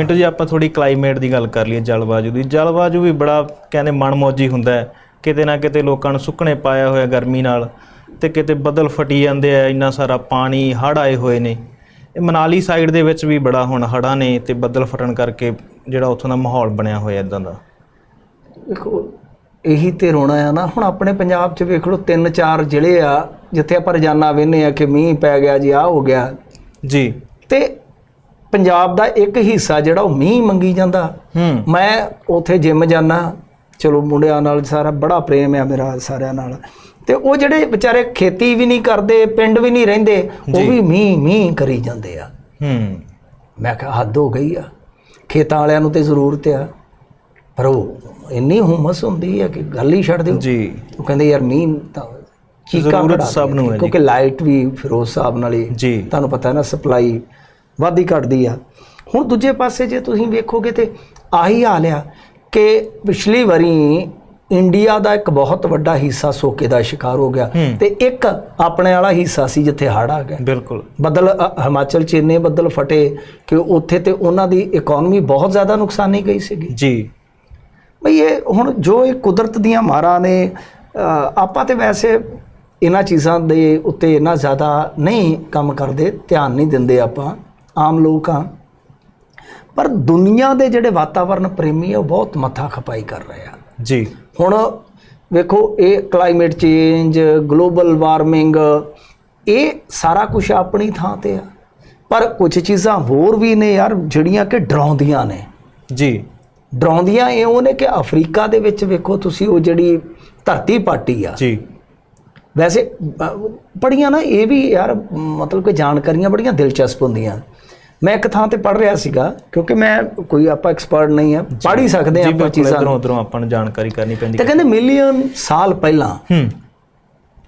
ਮਿੰਟੂ ਜੀ ਆਪਾਂ ਥੋੜੀ ਕਲਾਈਮੇਟ ਦੀ ਗੱਲ ਕਰ ਲਈਏ ਜਲਵਾਯੂ ਦੀ। ਜਲਵਾਯੂ ਵੀ ਬੜਾ ਕਹਿੰਦੇ ਮਨਮੌਜੀ ਹੁੰਦਾ ਹੈ। ਕਿਤੇ ਨਾ ਕਿਤੇ ਲੋਕਾਂ ਨੂੰ ਸੁੱਕਣੇ ਪਾਇਆ ਹੋਇਆ ਗਰਮੀ ਨਾਲ ਤੇ ਕਿਤੇ ਬੱਦਲ ਫਟੀ ਜਾਂਦੇ ਆ ਇੰਨਾ ਸਾਰਾ ਪਾਣੀ ਹੜ੍ਹ ਆਏ ਹੋਏ ਨੇ। ਇਹ ਮਨਾਲੀ ਸਾਈਡ ਦੇ ਵਿੱਚ ਵੀ ਬੜਾ ਹੁਣ ਹੜ੍ਹਾਂ ਨੇ ਤੇ ਬੱਦਲ ਫਟਣ ਕਰਕੇ ਜਿਹੜਾ ਉੱਥੋਂ ਦਾ ਮਾਹੌਲ ਬਣਿਆ ਹੋਇਆ ਇਦਾਂ ਦਾ। ਦੇਖੋ ਇਹੀ ਤੇ ਰੋਣਾ ਆ ਨਾ। ਹੁਣ ਆਪਣੇ ਪੰਜਾਬ 'ਚ ਵੇਖ ਲਓ ਤਿੰਨ ਚਾਰ ਜ਼ਿਲ੍ਹੇ ਆ ਜਿੱਥੇ ਆਪਾਂ ਰੋਜ਼ਾਨਾ ਵੇਖਦੇ ਆ ਕਿ ਮੀਂਹ ਪੈ ਗਿਆ ਜੀ ਆ ਹੋ ਗਿਆ। ਜੀ। ਤੇ ਪੰਜਾਬ ਦਾ ਇੱਕ ਹਿੱਸਾ ਜਿਹੜਾ ਉਹ ਮੀਂਹ ਮੰਗੀ ਜਾਂਦਾ। ਮੈਂ ਉਥੇ ਜਿਮ ਜਾਣਾ ਚਲੋ ਮੁੰਡਿਆਂ ਨਾਲ ਸਾਰਾ ਬੜਾ ਪ੍ਰੇਮ ਆ ਮੇਰਾ ਸਾਰਿਆਂ ਨਾਲ। ਤੇ ਉਹ ਜਿਹੜੇ ਵਿਚਾਰੇ ਖੇਤੀ ਵੀ ਨਹੀਂ ਕਰਦੇ ਪਿੰਡ ਵੀ ਨਹੀਂ ਰਹਿੰਦੇ ਉਹ ਵੀ ਮੀਂਹ ਮੀਂਹ ਕਰੀ ਜਾਂਦੇ ਆ। ਹੂੰ। ਮੈਂ ਕਿਹਾ ਹੱਦ ਹੋ ਗਈ ਆ। ਖੇਤਾਂ ਵਾਲਿਆਂ ਨੂੰ ਤੇ ਜ਼ਰੂਰਤ ਆ। ਪਰ ਉਹ ਇੰਨੀ ਹੁਮਸ ਹੁੰਦੀ ਹੈ ਕਿ ਗੱਲ ਹੀ ਛੱਡ ਦਿਓ। ਜੀ। ਉਹ ਕਹਿੰਦੇ ਯਾਰ ਮੀਂਹ ਤਾਂ ਚੀਕਾਂ ਜ਼ਰੂਰਤ ਸਭ ਨੂੰ ਹੈ। ਕਿਉਂਕਿ ਲਾਈਟ ਵੀ ਫਿਰੋਜ਼ ਸਾਹਿਬ ਨਾਲ ਹੀ ਤੁਹਾਨੂੰ ਪਤਾ ਹੈ ਨਾ ਸਪਲਾਈ ਵੱਧਦੀ ਘਟਦੀ ਆ। ਹੁਣ ਦੂਜੇ ਪਾਸੇ ਜੇ ਤੁਸੀਂ ਵੇਖੋਗੇ ਤੇ ਆਹੀ ਹਾਲ ਆ ਕਿ ਪਿਛਲੀ ਵਾਰੀ ਇੰਡੀਆ ਦਾ ਇੱਕ ਬਹੁਤ ਵੱਡਾ ਹਿੱਸਾ ਸੋਕੇ ਦਾ ਸ਼ਿਕਾਰ ਹੋ ਗਿਆ। ਤੇ ਇੱਕ ਆਪਣੇ ਵਾਲਾ ਹਿੱਸਾ ਸੀ ਜਿੱਥੇ ਹੜ੍ਹ ਆ ਗਿਆ। ਬਿਲਕੁਲ। ਬੱਦਲ ਹਿਮਾਚਲ ਚ ਇੰਨੇ ਬੱਦਲ ਫਟੇ ਕਿ ਉੱਥੇ ਤੇ ਉਹਨਾਂ ਦੀ ਇਕਨੋਮੀ ਬਹੁਤ ਜ਼ਿਆਦਾ ਨੁਕਸਾਨੀ ਗਈ ਸੀਗੀ। ਜੀ। ਬਈ ਇਹ ਹੁਣ ਜੋ ਇਹ ਕੁਦਰਤ ਦੀਆਂ ਮਾਰਾਂ ਨੇ ਆਪਾਂ ਤੇ ਵੈਸੇ ਇਹਨਾਂ ਚੀਜ਼ਾਂ ਦੇ ਉੱਤੇ ਇੰਨਾ ਜ਼ਿਆਦਾ ਨਹੀਂ ਕੰਮ ਕਰਦੇ ਧਿਆਨ ਨਹੀਂ ਦਿੰਦੇ ਆਪਾਂ। ਆਮ ਲੋਕ ਆ। ਪਰ ਦੁਨੀਆ ਦੇ ਜਿਹੜੇ ਵਾਤਾਵਰਣ ਪ੍ਰੇਮੀ ਆ ਉਹ ਬਹੁਤ ਮੱਥਾ ਖਪਾਈ ਕਰ ਰਹੇ ਆ। ਜੀ। ਹੁਣ ਵੇਖੋ ਇਹ ਕਲਾਈਮੇਟ ਚੇਂਜ ਗਲੋਬਲ ਵਾਰਮਿੰਗ ਇਹ ਸਾਰਾ ਕੁਝ ਆਪਣੀ ਥਾਂ ਤੇ ਆ। ਪਰ ਕੁਝ ਚੀਜ਼ਾਂ ਹੋਰ ਵੀ ਨੇ ਯਾਰ ਜਿਹੜੀਆਂ ਕਿ ਡਰਾਉਂਦੀਆਂ ਨੇ। ਜੀ। ਡਰਾਉਂਦੀਆਂ ਇਹ ਨੇ ਕਿ ਅਫਰੀਕਾ ਦੇ ਵਿੱਚ ਵੇਖੋ ਤੁਸੀਂ ਉਹ ਜਿਹੜੀ ਧਰਤੀ ਪਾਟੀ ਆ। ਜੀ। ਵੈਸੇ ਬੜੀਆਂ ਨਾ ਇਹ ਵੀ ਯਾਰ ਮਤਲਬ ਕਿ ਜਾਣਕਾਰੀਆਂ ਬੜੀਆਂ ਦਿਲਚਸਪ ਹੁੰਦੀਆਂ। ਮੈਂ ਇੱਕ ਥਾਂ ਤੇ ਪੜ੍ਹ ਰਿਹਾ ਸੀਗਾ ਕਿਉਂਕਿ ਮੈਂ ਕੋਈ ਆਪਾਂ ਐਕਸਪਰਟ ਨਹੀਂ ਆ ਪੜ੍ਹ ਹੀ ਸਕਦੇ ਆ ਆਪਾਂ ਚੀਜ਼ਾਂ ਇਧਰੋਂ ਉਧਰੋਂ ਆਪਾਂ ਨੂੰ ਜਾਣਕਾਰੀ ਕਰਨੀ ਪੈਂਦੀ ਤੇ ਕਹਿੰਦੇ ਮਿਲੀਅਨ ਸਾਲ ਪਹਿਲਾਂ ਹੂੰ।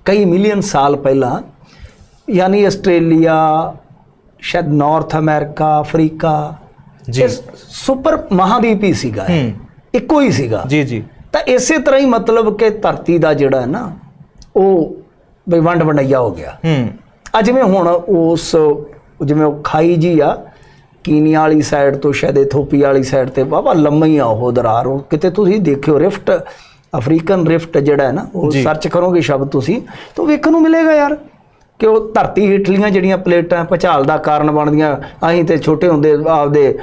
ਕਈ ਮਿਲੀਅਨ ਸਾਲ ਪਹਿਲਾਂ ਯਾਨੀ ਆਸਟ੍ਰੇਲੀਆ ਸ਼ਾਇਦ ਨਾਰਥ ਅਮਰੀਕਾ ਅਫਰੀਕਾ ਜੀ। ਸੁਪਰ ਮਹਾਦੀਪ ਹੀ ਸੀਗਾ ਇੱਕੋ ਹੀ ਸੀਗਾ। ਜੀ ਜੀ। ਤਾਂ ਇਸੇ ਤਰ੍ਹਾਂ ਹੀ ਮਤਲਬ ਕਿ ਧਰਤੀ ਦਾ ਜਿਹੜਾ ਹੈ ਨਾ ਉਹ ਬਈ ਵੰਡ ਵੰਡਈਆ ਹੋ ਗਿਆ। ਹੂੰ। ਆ ਜਿਵੇਂ ਹੁਣ ਉਸ ਜਿਵੇਂ ਉਹ ਖਾਈ ਜੀ ਆ ਕੀਨੀਆ ਵਾਲੀ ਸਾਈਡ ਤੋਂ ਸ਼ਾਇਦ ਇਥੋਪੀਆ ਵਾਲੀ ਸਾਈਡ ਤੇ ਵਾਵਾ ਲੰਮਾ ਆ ਉਹ ਦਰਾਰ ਉਹ ਕਿਤੇ ਤੁਸੀਂ ਦੇਖਿਓ ਰਿਫਟ ਅਫਰੀਕਨ ਰਿਫਟ ਜਿਹੜਾ ਹੈ ਨਾ ਉਹ। ਸਰਚ ਕਰੋਗੇ ਸ਼ਬਦ ਤੁਸੀਂ ਤਾਂ ਵੇਖਣ ਨੂੰ ਮਿਲੇਗਾ ਯਾਰ ਕਿ ਉਹ ਧਰਤੀ ਹੇਠਲੀਆਂ ਜਿਹੜੀਆਂ ਪਲੇਟਾਂ ਭੁਚਾਲ ਦਾ ਕਾਰਨ ਬਣਦੀਆਂ ਅਸੀਂ ਤੇ ਛੋਟੇ ਹੁੰਦੇ ਆਪਦੇ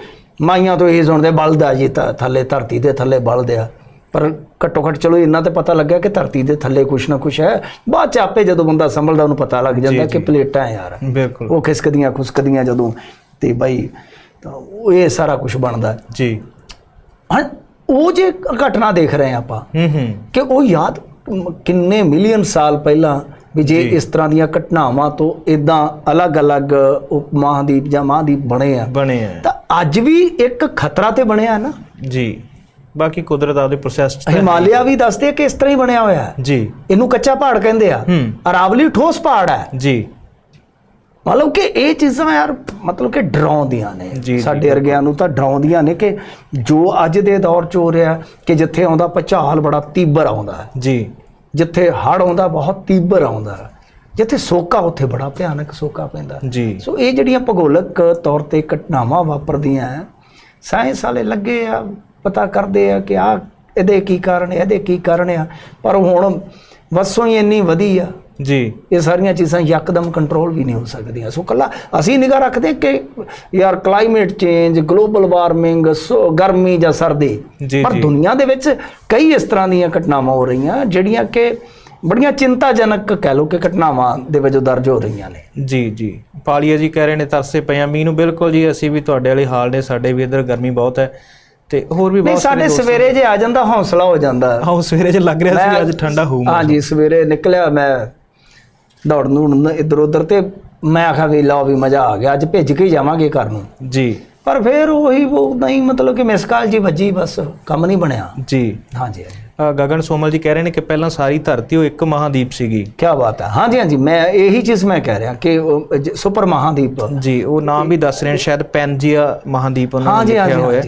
ਮਾਈਆਂ ਤੋਂ ਇਹ ਸੁਣਦੇ ਬਲਦਾ ਜੀ ਥੱਲੇ ਧਰਤੀ ਦੇ ਥੱਲੇ ਬਲਦ ਆ ਪਰ ਘੱਟੋ ਘੱਟ ਚਲੋ ਇੰਨਾ ਤੇ ਪਤਾ ਲੱਗਿਆ ਕਿ ਧਰਤੀ ਦੇ ਥੱਲੇ ਕੁਛ ਨਾ ਕੁਛ ਹੈ। ਬਾਅਦ ਚ ਆਪੇ ਜਦੋਂ ਬੰਦਾ ਸੰਭਲਦਾ ਉਹਨੂੰ ਪਤਾ ਲੱਗ ਜਾਂਦਾ ਕਿ ਪਲੇਟਾਂ ਆ ਯਾਰ। ਬਿਲਕੁਲ। ਉਹ ਖਿਸਕਦੀਆਂ ਖੁਸਕਦੀਆਂ ਜਦੋਂ ਤੇ ਬਾਈ ਤਾਂ ਉਹ ਇਹ ਸਾਰਾ ਕੁਝ ਬਣਦਾ। ਜੀ। ਹਾਂ ਉਹ ਜੇ ਘਟਨਾ ਦੇਖ ਰਹੇ ਹਾਂ ਆਪਾਂ ਹੂੰ ਹੂੰ। ਕਿ ਉਹ ਯਾਦ ਕਿੰਨੇ ਮਿਲੀਅਨ ਸਾਲ ਪਹਿਲਾਂ ਵੀ ਜੇ ਇਸ ਤਰ੍ਹਾਂ ਦੀਆਂ ਘਟਨਾਵਾਂ ਤੋਂ ਇਦਾਂ ਅਲੱਗ-ਅਲੱਗ ਮਹਾਦੀਪ ਜਾਂ ਮਹਾਦੀਪ ਬਣੇ ਆ। ਬਣੇ ਆ। ਤਾਂ ਅੱਜ ਵੀ ਇੱਕ ਖਤਰਾ ਤੇ ਬਣਿਆ ਨਾ। ਜੀ। ਬਾਕੀ ਕੁਦਰਤ ਆਪਦੇ ਪ੍ਰੋਸੈਸ ਹਿਮਾਲਿਆ ਵੀ ਦੱਸਦੇ ਕਿ ਇਸ ਤਰ੍ਹਾਂ ਹੀ ਬਣਿਆ ਹੋਇਆ ਹੈ। ਜੀ। ਇਹਨੂੰ ਕੱਚਾ ਪਹਾੜ ਕਹਿੰਦੇ ਆ। ਅਰਾਵਲੀ ਠੋਸ ਪਹਾੜ ਹੈ। ਜੀ। ਮਤਲਬ ਕਿ ਇਹ ਚੀਜ਼ਾਂ ਯਾਰ ਮਤਲਬ ਕਿ ਡਰਾਉਂਦੀਆਂ ਨੇ। ਸਾਡੇ ਵਰਗਿਆਂ ਨੂੰ ਤਾਂ ਡਰਾਉਂਦੀਆਂ ਨੇ ਕਿ ਜੋ ਅੱਜ ਦੇ ਦੌਰ 'ਚ ਹੋ ਰਿਹਾ ਕਿ ਜਿੱਥੇ ਆਉਂਦਾ ਭੁਚਾਲ ਬੜਾ ਤੀਬਰ ਆਉਂਦਾ ਜੀ। ਜਿੱਥੇ ਹੜ੍ਹ ਆਉਂਦਾ ਬਹੁਤ ਤੀਬਰ ਆਉਂਦਾ ਜਿੱਥੇ ਸੋਕਾ ਉੱਥੇ ਬੜਾ ਭਿਆਨਕ ਸੋਕਾ ਪੈਂਦਾ ਜੀ। ਸੋ ਇਹ ਜਿਹੜੀਆਂ ਭੂਗੋਲਕ ਤੌਰ ਤੇ ਘਟਨਾਵਾਂ ਵਾਪਰਦੀਆਂ ਸਾਇੰਸ ਵਾਲੇ ਲੱਗੇ ਆ ਪਤਾ ਕਰਦੇ ਆ ਕਿ ਆ ਇਹਦੇ ਕੀ ਕਾਰਨ ਹੈ ਇਹਦੇ ਕੀ ਕਾਰਨ ਆ। ਪਰ ਹੁਣ ਵਸੋਂ ਹੀ ਇੰਨੀ ਵਧੀ ਆ ਜੀ। ਇਹ ਸਾਰੀਆਂ ਚੀਜ਼ਾਂ ਯਕਦਮ ਕੰਟਰੋਲ ਵੀ ਨਹੀਂ ਹੋ ਸਕਦੀਆਂ। ਸੋ ਕੱਲਾ ਅਸੀਂ ਨਿਗਾਹ ਰੱਖਦੇ ਕਿ ਯਾਰ climate change global warming so ਗਰਮੀ ਜਾਂ ਸਰਦੀ। ਪਰ ਦੁਨੀਆ ਦੇ ਵਿੱਚ ਕਈ ਇਸ ਤਰ੍ਹਾਂ ਦੀਆਂ ਘਟਨਾਵਾਂ ਹੋ ਰਹੀਆਂ ਜਿਹੜੀਆਂ ਕਿ ਬੜੀਆਂ ਚਿੰਤਾਜਨਕ ਕਹਿ ਲਓ ਕਿ ਘਟਨਾਵਾਂ ਦੇ ਵਜੋਂ ਦਰਜ ਹੋ ਰਹੀਆਂ ਨੇ। ਜੀ ਜੀ। ਪਾਲੀਆ ਜੀ ਕਹਿ ਰਹੇ ਨੇ ਤਰਸੇ ਪਿਆ ਮੀਂਹ ਨੂੰ ਬਿਲਕੁਲ ਜੀ ਅਸੀਂ ਵੀ ਤੁਹਾਡੇ ਵਾਲੇ ਹਾਲ ਨੇ। ਸਾਡੇ ਵੀ ਇੱਧਰ ਗਰਮੀ ਬਹੁਤ ਹੈ। ਤੇ ਹੋਰ ਵੀ ਨਹੀਂ ਬਹੁਤ ਸਾਡੇ ਸਵੇਰੇ ਜੇ ਆ ਜਾਂਦਾ ਹੌਸਲਾ ਹੋ ਜਾਂਦਾ। ਹਾਂ ਸਵੇਰੇ ਚ ਲੱਗ ਰਿਹਾ ਸੀ ਅੱਜ ਠੰਡਾ ਹੋਊਗਾ ਹਾਂਜੀ ਸਵੇਰੇ ਨਿਕਲਿਆ ਮੈਂ ਦੌੜ ਨੂੰ ਇੱਧਰ ਉੱਧਰ ਤੇ ਮੈਂ ਆਖਿਆ ਵੀ ਲਓ ਵੀ ਮਜ਼ਾ ਆ ਗਿਆ ਅੱਜ ਭਿੱਜ ਕੇ ਜਾਵਾਂਗੇ ਘਰ ਨੂੰ। ਜੀ। ਪਰ ਫਿਰ ਉਹੀ ਉਹ ਨਹੀਂ ਮਤਲਬ ਕਿ ਮਿਸ ਕਾਲ ਜੀ ਵੱਜੀ ਬਸ ਕੰਮ ਨਹੀਂ ਬਣਿਆ। ਜੀ। ਹਾਂਜੀ। ਗਗਨ ਸੋਮਲ ਜੀ ਕਹਿ ਰਹੇ ਨੇ ਕਿ ਪਹਿਲਾਂ ਸਾਰੀ ਧਰਤੀ ਉਹ ਇੱਕ ਮਹਾਦੀਪ ਸੀਗੀ। ਕੀ ਬਾਤ ਹੈ। ਹਾਂਜੀ ਹਾਂਜੀ ਮੈਂ ਇਹੀ ਚੀਜ਼ ਮੈਂ ਕਹਿ ਰਿਹਾ ਕਿ ਸੁਪਰ ਮਹਾਦੀਪ। ਜੀ ਉਹ ਨਾਮ ਵੀ ਦੱਸ ਰਹੇ ਨੇ ਸ਼ਾਇਦ ਪੈਨਜੀਆ ਮਹਾਦੀਪ ਉਹਨਾਂ ਨੇ ਲਿਖਿਆ ਹੋਇਆ।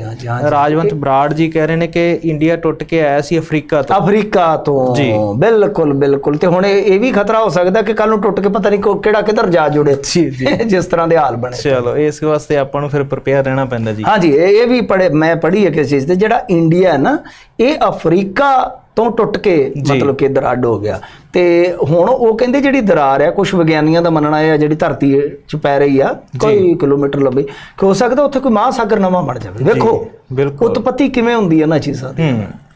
ਰਾਜਵੰਤ ਬਰਾੜ ਜੀ ਕਹਿ ਰਹੇ ਨੇ ਕਿ ਇੰਡੀਆ ਟੁੱਟ ਕੇ ਆਇਆ ਸੀ ਅਫਰੀਕਾ ਤੋਂ। ਅਫਰੀਕਾ ਤੋਂ। ਜੀ। ਬਿਲਕੁਲ ਬਿਲਕੁਲ। ਤੇ ਹੁਣ ਇਹ ਵੀ ਖਤਰਾ ਹੋ ਸਕਦਾ ਕਿ ਕੱਲ ਨੂੰ ਟੁੱਟ ਕੇ ਪਤਾ ਨਹੀਂ ਕੋ- ਕਿਹੜਾ ਕਿੱਧਰ ਜਾ ਜੁੜੇ। ਜੀ ਜੀ। ਜਿਸ ਤਰ੍ਹਾਂ ਦੇ ਹਾਲ ਬਣੇ। ਚਲੋ ਇਸ ਵਾਸਤੇ ਆਪਾਂ ਨੂੰ ਫਿਰ ਪ੍ਰਿਪੇਅਰ ਰਹਿਣਾ ਪੈਂਦਾ ਜੀ। ਹਾਂਜੀ ਇਹ ਇਹ ਵੀ ਪੜੇ ਮੈਂ ਪੜ੍ਹੀ ਹੈ ਕਿਸੇ ਚੀਜ਼ ਤੇ ਜਿਹੜਾ ਇੰਡੀਆ ਹੈ ਨਾ ਇਹ ਅਫਰੀਕਾ ਤੋਂ ਟੁੱਟ ਕੇ ਮਤਲਬ ਕਿ ਇੱਧਰ ਅੱਡ ਹੋ ਗਿਆ। ਤੇ ਹੁਣ ਉਹ ਕਹਿੰਦੇ ਜਿਹੜੀ ਦਰਾਰ ਹੈ ਕੁਝ ਵਿਗਿਆਨੀਆਂ ਦਾ ਮੰਨਣਾ ਹੈ ਜਿਹੜੀ ਧਰਤੀ 'ਚ ਪੈ ਰਹੀ ਆ ਕੋਈ ਕਿਲੋਮੀਟਰ ਲੰਬੀ ਕਿ ਹੋ ਸਕਦਾ ਉੱਥੇ ਕੋਈ ਮਹਾਸਾਗਰ ਨਵਾਂ ਬਣ ਜਾਵੇ। ਵੇਖੋ ਬਿਲਕੁਲ। ਉਤਪਤੀ ਕਿਵੇਂ ਹੁੰਦੀ ਹੈ ਨਾ ਚੀਜ਼ਾਂ ਦੀ?